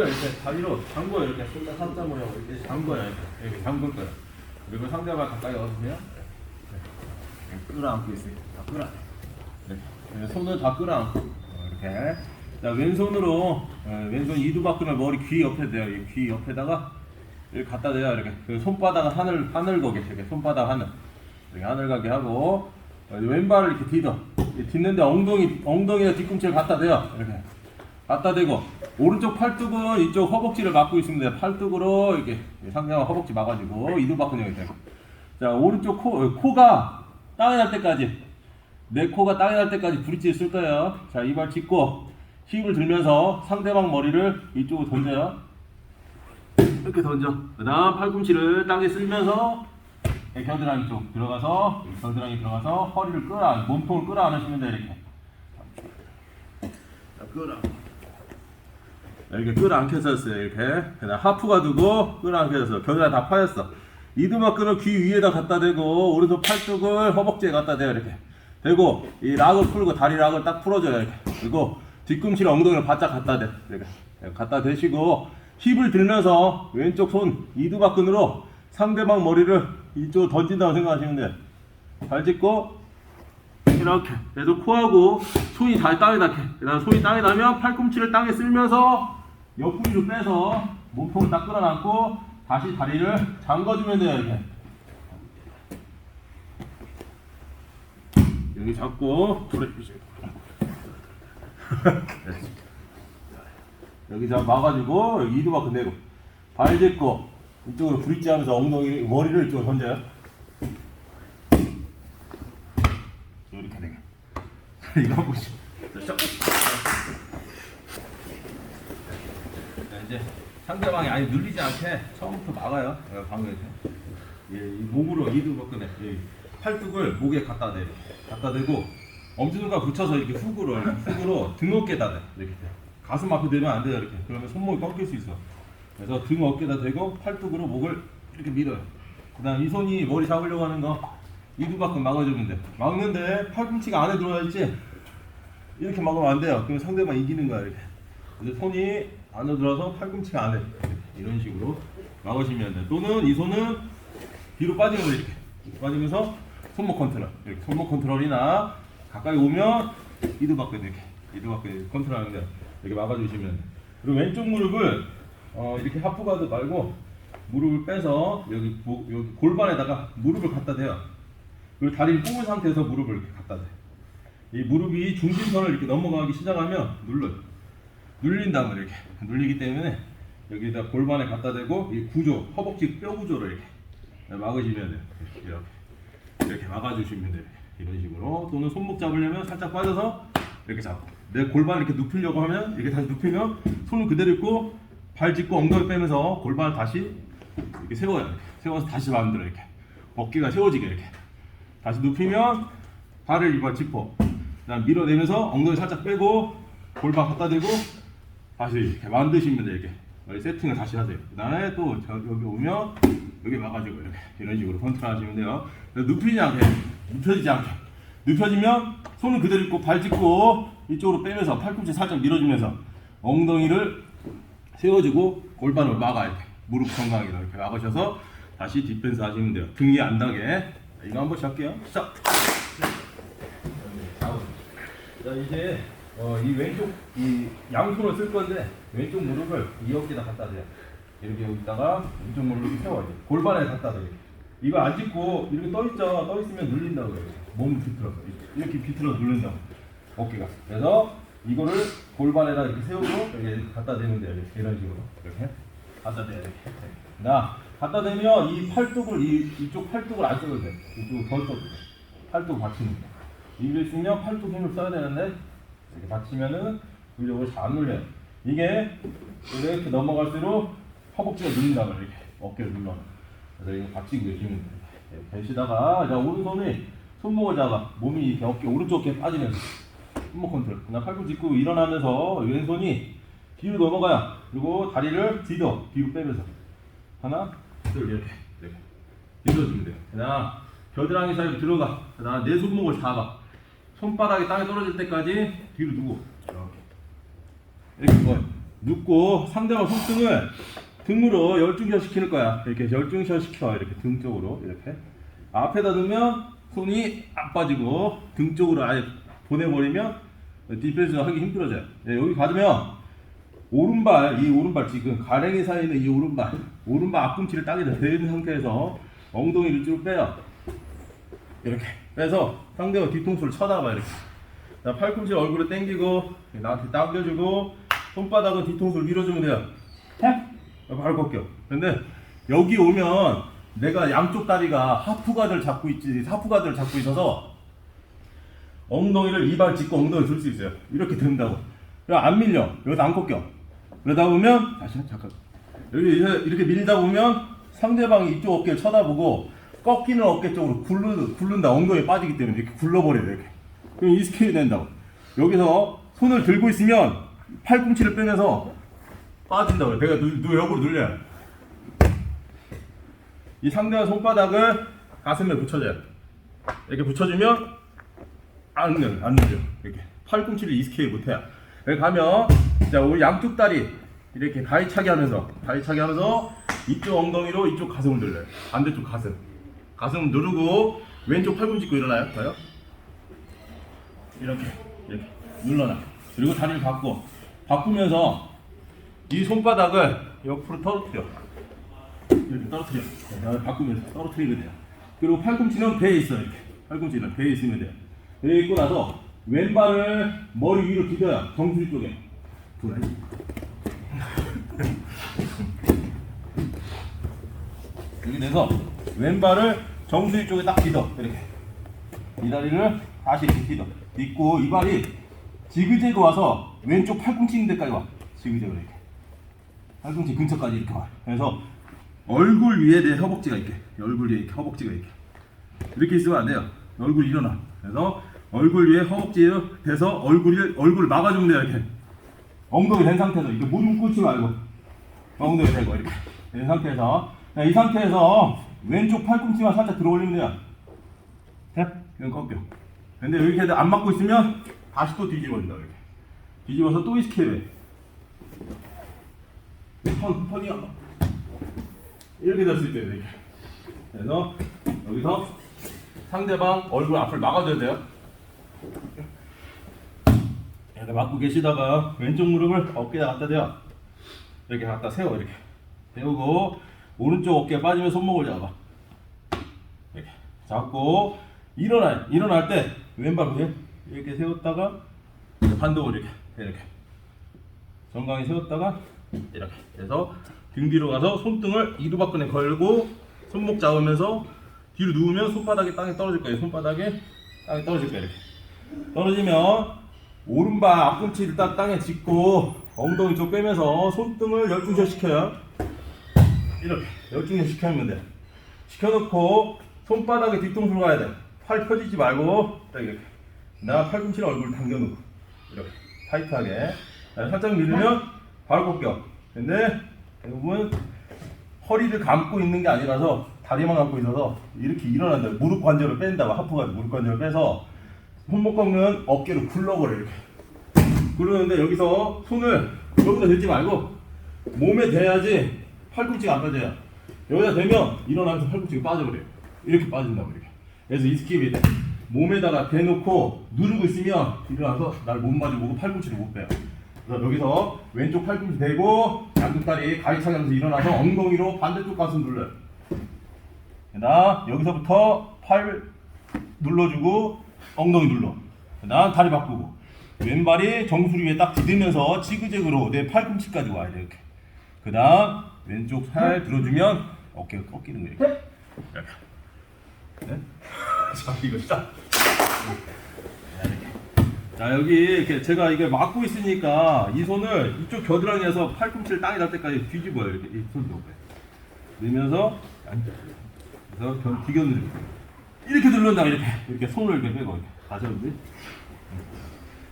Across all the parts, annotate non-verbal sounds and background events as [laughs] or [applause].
이렇게 다리로 잠궈요 이렇게 손다 사자 모양 이렇게 잠궈요 이렇게 이렇게 잠글 거예요. 그리고 상대방 가까이 와주세요. 네. 끌어안고 있어요. 다 끌어. 네. 네, 손을 다 끌어안고 어, 이렇게. 자 왼손으로 어, 왼손 이두박근을 머리 귀 옆에 대요. 이귀 옆에다가 이렇게 갖다 대요 이렇게. 그 손바닥 하늘 하늘 거게 이렇게 손바닥 하늘 이렇게 하늘 가게 하고 어, 왼발을 이렇게. 이 딛는데 엉덩이 엉덩이에 뒤꿈치를 갖다 대요 이렇게. 갖다 대고 오른쪽 팔뚝은 이쪽 허벅지를 막고 있습니다. 팔뚝으로 이렇게 상대방 허벅지 막아주고 이두박근 형이 되고. 자 오른쪽 코 어, 코가 땅에 날 때까지 내 코가 땅에 날 때까지 브릿지를 쓸 거예요. 자 이발 짚고 힘을 들면서 상대방 머리를 이쪽으로 던져요. 이렇게 던져. 그 다음 팔꿈치를 땅에 쓸면서 이 겨드랑이 쪽 들어가서 이 겨드랑이 들어가서 허리를 끌어 몸통을 끌어 안으시면 돼 이렇게. 자 끌어. 이렇게 끌어안겨 섰어요 이렇게. 그다음 하프가 두고 끌어안겨 섰어 겨드랑이 다 파였어. 이두막끈을 귀 위에다 갖다 대고 오른손 팔뚝을 허벅지에 갖다 대요 이렇게. 대고 이 락을 풀고 다리 락을 딱 풀어줘요 이렇게. 그리고 뒤꿈치를 엉덩이를 바짝 갖다 대 이렇게. 갖다 대시고 힙을 들면서 왼쪽 손 이두박근으로 상대방 머리를 이쪽으로 던진다고 생각하시면 돼요. 발 짚고 이렇게. 그래서 코하고 손이 잘 땅에 닿게 그다음 손이 땅에 닿으면 팔꿈치를 땅에 쓸면서 옆구리로 빼서 몸통을 딱 끌어안고 다시 다리를 잠궈주면 돼요 이렇게. 여기 잡고 [laughs] 여기 잡 막아주고 여기 이두박 건네고 발 짚고 이쪽으로 브릿지 하면서 엉덩이 머리를 이쪽으로 던져요. 이렇게 되게 [laughs] 이거 보시죠 자, 자, 이제 상대방이 아예 눌리지 않게 처음부터 막아요 어, 방금에서 예, 이 몸으로 이두 벗근에 이 팔뚝을 목에 갖다 대 갖다 대고 엄지손가락 붙여서 이렇게 훅으로 훅으로 등 어깨에다 대 이렇게 돼. 가슴 앞에 대면 안 돼요 이렇게 그러면 손목이 꺾일 수 있어 그래서 등 어깨에다 대고 팔뚝으로 목을 이렇게 밀어요 그다음 이 손이 머리 잡으려고 하는 거 이두박근 막아주면 돼. 막는데 팔꿈치가 안에 들어와 있지. 이렇게 막으면 안 돼요. 그럼 상대방 이기는 거야 이렇게. 근데 손이 안에 들어서 팔꿈치가 안에 이런 식으로 막으시면 돼. 또는 이 손은 뒤로 빠지는 거 이렇게 빠지면서 손목 컨트롤. 이렇게 손목 컨트롤이나 가까이 오면 이두박근 이렇게 이두박근 컨트롤하는데 이렇게 막아주시면 돼. 그리고 왼쪽 무릎을 어, 이렇게 하프 가드 말고 무릎을 빼서 여기 고- 여기 골반에다가 무릎을 갖다 대요. 그리고 다리를 뽑은 상태에서 무릎을 이렇게 갖다 대. 이 무릎이 중심선을 이렇게 넘어가기 시작하면 눌러요. 눌린다면 이렇게 눌리기 때문에 여기다 골반에 갖다 대고 이 구조, 허벅지 뼈 구조를 이렇게 막으시면 돼요. 이렇게 이렇게. 막아주시면 돼요. 이런 식으로. 또는 손목 잡으려면 살짝 빠져서 이렇게 잡고. 내 골반 이렇게 눕히려고 하면 이렇게 다시 눕히면 손을 그대로 있고 발 짚고 엉덩이 빼면서 골반을 다시 이렇게 세워요. 세워서 다시 만들어 이렇게. 어깨가 세워지게 이렇게. 다시 눕히면 발을 이발 짚어. 그다음 밀어내면서 엉덩이 살짝 빼고 골반 갖다 대고 다시 이렇게 만드시면 돼요 이렇게 세팅을 다시 하세요. 그 다음에 또 저- 여기 오면 여기 막아주고 이렇게 이런 식으로 컨트롤 하시면 돼요. 눕히지 않게 눕혀지지 않게. 눕혀지면 손을 그대로 있고 발 짚고 이쪽으로 빼면서 팔꿈치 살짝 밀어주면서 엉덩이를 세워주고 골반을 막아 이렇게 무릎 건강하게 이렇게 막으셔서 다시 디펜스 하시면 돼요. 등이 안 닿게. 이거 한번 할게요. 자, 자 이제 어, 이 왼쪽 이 양손을 쓸 건데 왼쪽 무릎을 이 어깨에다 갖다 대요. 이렇게 여기다가 왼쪽 무릎을 세워야 돼 골반에 갖다 대 이거 안 짚고 이렇게 떠 있죠? 떠 있으면 눌린다고 해요. 몸 비틀어서. 이렇게 비틀어 누른다고. 어깨가. 그래서 이거를 골반에다 이렇게 세우고 이렇게 갖다 대면 돼요. 이렇게 이런 식으로. 이렇게 갖다 대야 돼. 나 갖다 대면 이 팔뚝을 이 이쪽 팔뚝을 안 써도 돼. 이쪽 덜 써도 돼. 팔뚝 받치는 거 이게 있으면 팔뚝 힘을 써야 되는데 이렇게 받치면은 근력을 잘 안 눌려요 이게 이렇게 넘어갈수록 허벅지가 눌린다 이렇게 어깨를 눌러 그래서 이거 받치고 계시면 계시다가 자 오른손이 손목을 잡아 몸이 이렇게 어깨 오른쪽 어깨에 빠지면서 손목 컨트롤. 그냥 팔꿈치 짚고 일어나면서 왼손이 뒤로 넘어가요. 그리고 다리를 뒤로 뒤로 빼면서 하나, 둘 이렇게 이렇게 밀어주면 돼요. 그다음 겨드랑이 사이로 들어가. 그다음 내 손목을 잡아. 손바닥이 땅에 떨어질 때까지 뒤로 두고 이렇게 뭐 눕고 상대방 손등을 등으로 열중셔 시키는 거야. 이렇게 열중셔 시켜 이렇게 등 쪽으로 이렇게 앞에다 두면 손이 안 빠지고 등 쪽으로 아예 보내버리면 디펜스 하기 힘들어져요. 예, 여기 가두면 오른발 이 오른발 지금 가랭이 사이에 있는 이 오른발 오른발 앞꿈치를 땅에 대는 상태에서 엉덩이를 쭉 빼요. 이렇게 빼서 상대가 뒤통수를 쳐다봐 이렇게. 자, 팔꿈치 얼굴을 당기고 나한테 당겨주고 손바닥은 뒤통수를 밀어주면 돼요. 탭! 바로 꺾여. 근데 여기 오면 내가 양쪽 다리가 하프가드를 잡고 있지 하프가드를 잡고 있어서 엉덩이를 이발 짚고 엉덩이 들 수 있어요. 이렇게 된다고. 안 밀려. 여기서 안 꺾여. 그러다 보면 다시 잠깐 여기 이렇게 밀다 보면 상대방이 이쪽 어깨를 쳐다보고 꺾이는 어깨 쪽으로 굴르, 굴른다. 엉덩이 빠지기 때문에 이렇게 굴러버려요 이렇게. 그럼 이 스케일이 된다고. 여기서 손을 들고 있으면 팔꿈치를 빼면서 빠진다고 내가 누, 누 옆으로 눌려요. 이 상대방 손바닥을 가슴에 붙여줘요. 이렇게 붙여주면 안 눌려 안 눌려 이렇게. 팔꿈치를 이 스케일 못해요. 여기 가면 자 우리 양쪽 다리 이렇게 가위차기 하면서 가위차기 하면서 이쪽 엉덩이로 이쪽 가슴을 눌러요. 반대쪽 가슴 가슴 누르고 왼쪽 팔꿈치 고 일어나요? 봐요? 이렇게 이렇게. 눌러놔. 그리고 다리를 바꿔 바꾸면서 이 손바닥을 옆으로 떨어뜨려. 이렇게 떨어뜨려. 자, 바꾸면서 떨어뜨리면 돼요. 그리고 팔꿈치는 배에 있어 이렇게. 팔꿈치는 배에 있으면 돼요. 배에 있고 나서 왼발을 머리 위로 디뎌요 정수리 쪽에. 돌아야지 이렇게 [laughs] 돼서 왼발을 정수리 쪽에 딱 디뎌. 이렇게. 이 다리를 다시 이렇게 디뎌. 딛고 이 발이 지그재그 와서 왼쪽 팔꿈치 있는 데까지 와. 지그재그 이렇게. 팔꿈치 근처까지 이렇게 와. 그래서 얼굴 위에 내 허벅지가 있게. 얼굴 위에 허벅지가 있게. 이렇게 있으면 안 돼요. 얼굴 일어나. 그래서 얼굴 위에 허벅지에 대서 얼굴을 얼굴을 막아주면 돼요 이렇게. 엉덩이 된 상태에서. 이렇게 무릎 꿇지 말고. 엉덩이 대고 이렇게. 된 상태에서. 자, 이 상태에서 왼쪽 팔꿈치만 살짝 들어 올리면 돼요. 탭 이건 꺾여. 근데 이렇게 안 맞고 있으면 다시 또 뒤집어진다 이렇게. 뒤집어서 또 이스케일 턴, 턴이 안 맞- 이렇게 될수 있대요 이렇게. 그래서 여기서 상대방 얼굴 앞을 막아줘야 돼요. 이렇게 막고 계시다가 왼쪽 무릎을 어깨에 갖다 대요. 이렇게 갖다 세워 이렇게. 세우고 오른쪽 어깨 빠지면 손목을 잡아. 이렇게 잡고 일어나 일어날 때 왼발 그냥 이렇게 세웠다가 반동을 이렇게 이렇게. 정강이 세웠다가 이렇게 해서 등 뒤로 가서 손등을 이두박근에 걸고 손목 잡으면서 뒤로 누우면 손바닥이 땅에 떨어질 거예요. 손바닥에 땅에 떨어질 거예요 이렇게. 떨어지면 오른발 앞꿈치 일단 땅에 짚고 엉덩이 쪽 빼면서 손등을 열중셔 시켜요 이렇게 열중셔 시켜주면 돼. 시켜놓고 손바닥에 뒤통수로 가야 돼 팔 펴지지 말고 딱 이렇게. 나 팔꿈치를 얼굴 당겨놓고. 이렇게. 타이트하게. 자, 살짝 밀면 바로 꺾여 근데 대부분 허리를 감고 있는 게 아니라서 다리만 감고 있어서 이렇게 일어난다. 무릎 관절을 뺀다고. 하프가 무릎 관절을 빼서 손목 꺾는 어깨를 굴러버려 이렇게. 그러는데 여기서 손을 여기다 대지 말고 몸에 대야지 팔꿈치가 안 빠져요. 여기다 대면 일어나면서 팔꿈치가 빠져버려요. 이렇게 빠진다고 이렇게. 그래서 이 스킵이 몸에다가 대놓고 누르고 있으면 일어나서 날못 마주보고 팔꿈치를 못 빼요. 그래서 여기서 왼쪽 팔꿈치 대고 양쪽 다리 가위차기 하면서 일어나서 엉덩이로 반대쪽 가슴 눌러요. 그다음 여기서부터 팔 눌러주고 엉덩이 눌러. 그다음 다리 바꾸고. 왼발이 정수리 위에 딱 디디면서 지그재그로 내 팔꿈치까지 돼 이렇게. 그다음 왼쪽 팔 들어주면 어깨가 꺾이는 거예요. 이렇게 이렇게. 네? [laughs] 자 이거 딱 자 여기 이렇게 제가 이게 막고 있으니까 이 손을 이쪽 겨드랑이에서 팔꿈치를 땅에 닿을 때까지 뒤집어요 이렇게. 이손 옆에. 넣으면서 그래서 견 뒤겨 누르고 이렇게 누른다 이렇게. 이렇게 손을 이렇게 빼고 이렇게. 한번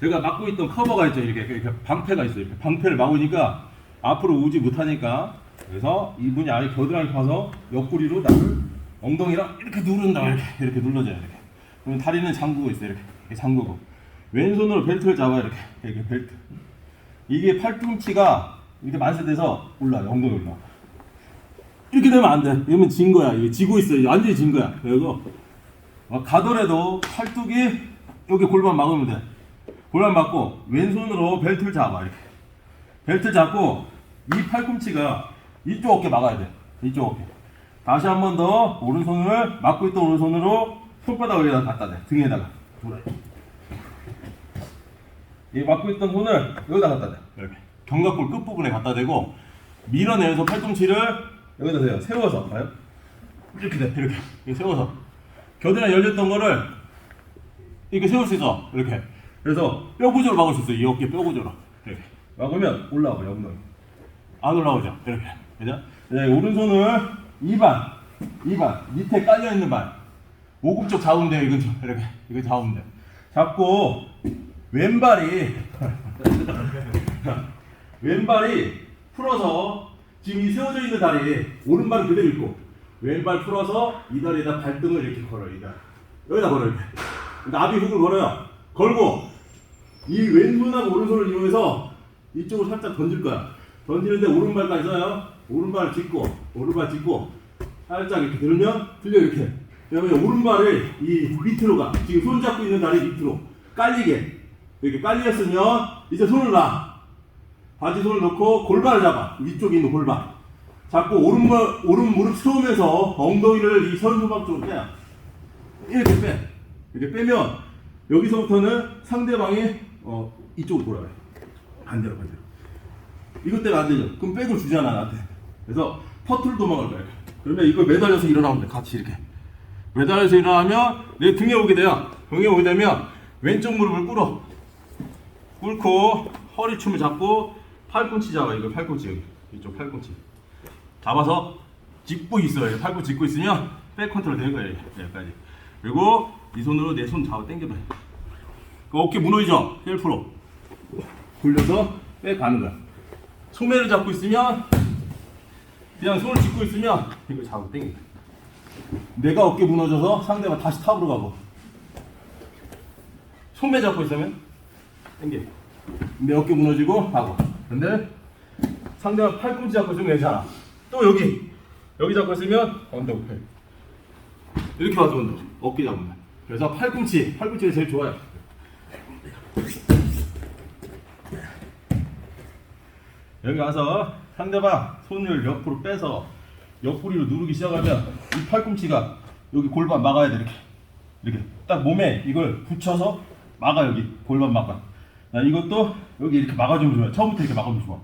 제가 막고 있던 커버가 있죠 이렇게. 이렇게 방패가 있어요 이렇게. 방패를 막으니까 앞으로 오지 못하니까 그래서 이분이 아예 겨드랑이 파서 옆구리로 나를 엉덩이랑 이렇게 누른다 이렇게 이렇게 눌러줘요 이렇게 그러면 다리는 잠그고 있어요 이렇게, 잠그고 왼손으로 벨트를 잡아요 이렇게 이렇게 벨트 이게 팔꿈치가 이렇게 만세돼서 올라 엉덩이 올라. 이렇게 되면 안 돼. 이러면 진 거야. 이게 지고 있어. 이게 완전히 진 거야. 어, 가더라도 팔뚝이 여기 골반 막으면 돼. 골반 막고 왼손으로 벨트를 잡아 이렇게. 벨트 잡고 이 팔꿈치가 이쪽 어깨 막아야 돼. 이쪽 어깨. 다시 한 번 더 오른손을 막고 있던 오른손으로 손바닥 위에다 갖다 대. 등에다가. 이 막고 있던 손을 여기다 갖다 대. 이렇게. 견갑골 끝부분에 갖다 대고 밀어내서 팔꿈치를 여기다 대요. 세워서 봐요. 이렇게 돼. 이렇게. 이렇게 세워서. 겨드랑이 열렸던 거를 이렇게 세울 수 있어. 이렇게. 그래서 뼈 구조로 막을 수 있어. 이 어깨 뼈 구조로. 이렇게. 막으면 올라와 요 엉덩이. 안 올라오죠. 이렇게. 그죠? 네, 오른손을 2반, 2반 밑에 깔려 있는 발. 오금 쪽 잡으면 돼요. 이건 좀 이렇게. 이거 잡으면 돼. 잡고 왼발이 [laughs] 왼발이 풀어서 지금 이 세워져 있는 다리 오른발은 그대로 있고 왼발 풀어서 이 다리에다 발등을 이렇게 걸어요. 이 다리. 여기다 걸어요. 나비 훅을 걸어요. 걸고 이 왼손하고 오른손을 이용해서 이쪽으로 살짝 던질 거야. 던지는데 오른발까지 써요. 오른발 짚고, 오른발 짚고, 살짝 이렇게 들면 들려 이렇게. 그다음에 오른발을 이 밑으로 가. 지금 손 잡고 있는 다리 밑으로 깔리게 이렇게 깔렸으면 이제 손을 놔. 바지 손을 넣고 골반을 잡아. 위쪽에 있는 골반. 잡고 오른발 오른 무릎 세우면서 엉덩이를 이 선수박 쪽으로 빼. 이렇게 빼. 이렇게 빼면 여기서부터는 상대방이 어 이쪽으로 돌아가요. 반대로 반대로. 이것 때문에 안 되죠. 그럼 백을 주잖아 나한테. 그래서 퍼트를 도망갈 거야. 그러면 이걸 매달려서 일어나면 돼. 같이 이렇게. 매달려서 일어나면 내 등에 오게 돼요. 등에 오게 되면 왼쪽 무릎을 꿇어. 꿇고 허리춤을 잡고 팔꿈치 잡아. 이거 팔꿈치 여기. 이쪽 팔꿈치. 잡아서 짚고 있어요. 팔꿈치 짚고 있으면 백 컨트롤 되는 거예요. 이렇게. 여기까지. 그리고 이 손으로 내 손 잡아 당겨봐. 그 어깨 무너지죠? 1%. 굴려서 백 가는 거야. 소매를 잡고 있으면 그냥 손을 짚고 있으면 이거 잡아 당겨. 내가 어깨 무너져서 상대가 다시 탑으로 가고 소매 잡고 있으면 당겨. 내 어깨 무너지고 가고. 근데 상대가 팔꿈치 잡고 있으면 괜찮아. 또 여기 여기 잡고 있으면 해. 이렇게 와서 언덕 어깨 잡으면. 그래서 팔꿈치 팔꿈치가 제일 좋아요. 여기 와서 상대방 손을 옆으로 빼서 옆구리로 누르기 시작하면 이 팔꿈치가 여기 골반 막아야 돼 이렇게. 이렇게. 딱 몸에 이걸 붙여서 막아 여기. 골반 막아. 자, 이것도 여기 이렇게 막아주면 좋아요. 처음부터 이렇게 막아주면 좋아.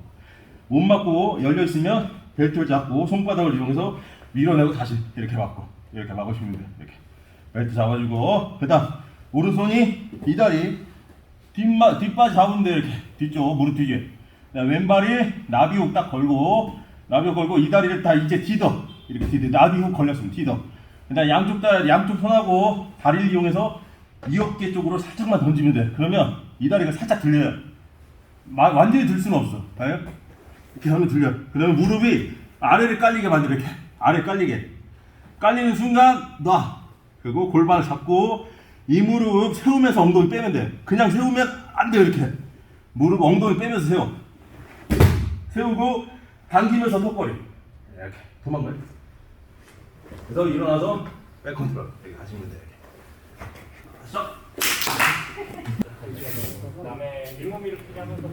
못 막고 열려 있으면 벨트를 잡고 손바닥을 이용해서 밀어내고 다시 이렇게 막고 이렇게 막으시면 돼요 이렇게. 벨트 잡아주고. 그다음 오른손이 이 다리 뒷마 뒷바지 돼 이렇게. 뒤쪽 무릎 뒤에 왼발이 나비 훅 딱 걸고 나비 훅 걸고 이 다리를 다 이제 디더. 이렇게 디더. 나비 훅 걸렸으면 디더. 그다음 양쪽 다 양쪽 손하고 다리를 이용해서 이 어깨 쪽으로 살짝만 던지면 돼 그러면 이 다리가 살짝 들려요. 마- 완전히 들 수는 없어. 봐요. 이렇게 하면 들려 그다음에 무릎이 아래를 깔리게 만들어 이렇게. 아래 깔리게. 깔리는 순간 놔. 그리고 골반을 잡고 이 무릎 세우면서 엉덩이 빼면 돼 그냥 세우면 안 돼요 이렇게. 무릎 엉덩이 빼면서 세워 세우고 당기면서 턱걸이. 이렇게. 도망가요 그래서 일어나서 백 컨트롤 여기 가시면 돼 이렇게. 쏙 그다음에 일몸 일으키기 하면서